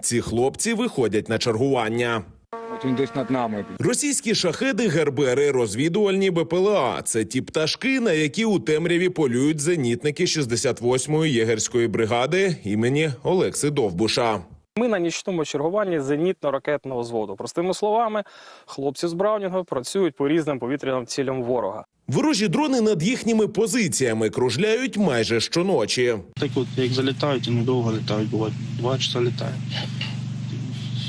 Ці хлопці виходять на чергування. Він десь над нами. Російські шахеди, гербери, розвідувальні БПЛА – це ті пташки, на які у темряві полюють зенітники 68-ї єгерської бригади імені Олекси Довбуша. Ми на нічному чергуванні зенітно-ракетного взводу. Простими словами, хлопці з Браунінга працюють по різним повітряним цілям ворога. Ворожі дрони над їхніми позиціями кружляють майже щоночі. Так от, як залітають, і недовго літають, буває. Два часа літають.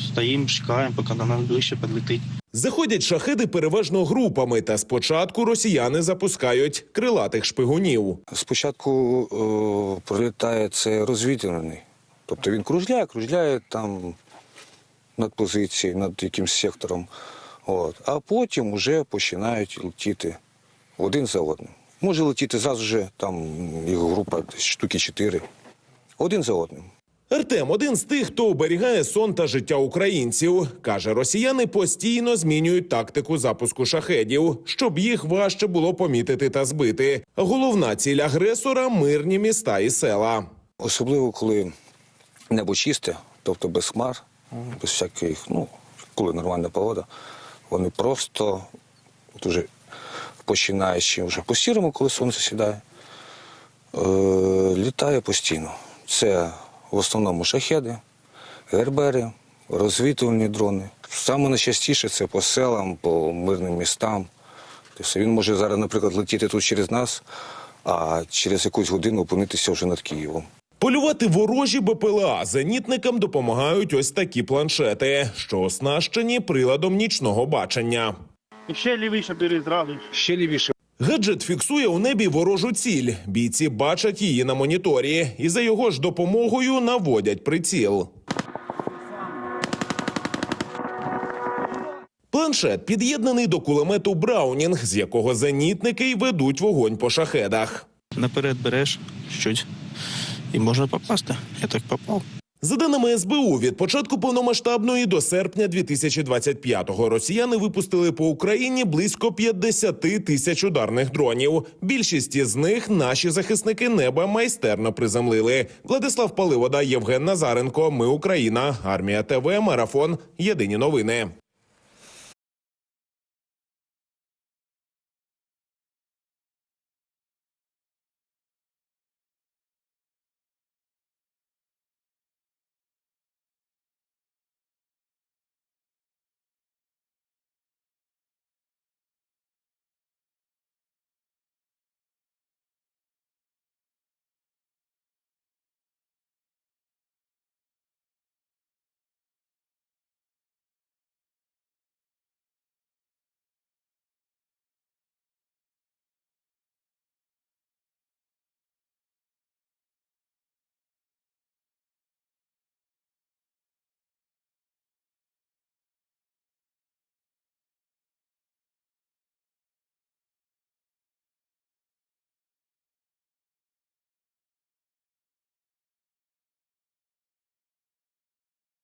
Стоїмо, чекаємо, поки до нас ближче підлетить. Заходять шахеди переважно групами, та спочатку росіяни запускають крилатих шпигунів. Спочатку е, пролітає це розвідувальний. Тобто він кружляє, кружляє там над позицією, над якимсь сектором. От. А потім вже починають летіти один за одним. Може летіти зразу же, там його група десь штуки чотири. Один за одним. Артем один з тих, хто оберігає сон та життя українців. Каже, росіяни постійно змінюють тактику запуску шахедів, щоб їх важче було помітити та збити. Головна ціль агресора мирні міста і села. Особливо, коли небо чисте, тобто без хмар, без всяких, ну, коли нормальна погода, вони просто от починаючи вже по сірому, коли сонце сідає, е, літає постійно. Це в основному шахеди, гербери, розвідувальні дрони. Саме найчастіше це по селам, по мирним містам. Тобто він може зараз, наприклад, летіти тут через нас, а через якусь годину опинитися вже над Києвом. Полювати ворожі БПЛА зенітникам допомагають ось такі планшети, що оснащені приладом нічного бачення. Ще лівіше перезраду. Ще лівіше. Гаджет фіксує у небі ворожу ціль. Бійці бачать її на моніторі і за його ж допомогою наводять приціл. Планшет під'єднаний до кулемету Браунінг, з якого зенітники й ведуть вогонь по шахедах. Наперед береш щось і можна попасти. Я так попав. За даними СБУ, від початку повномасштабної до серпня 2025-го росіяни випустили по Україні близько 50 тисяч ударних дронів. Більшість із них наші захисники неба майстерно приземлили. Владислав Паливода, Євген Назаренко. Ми Україна. Армія ТВ. Марафон. Єдині новини.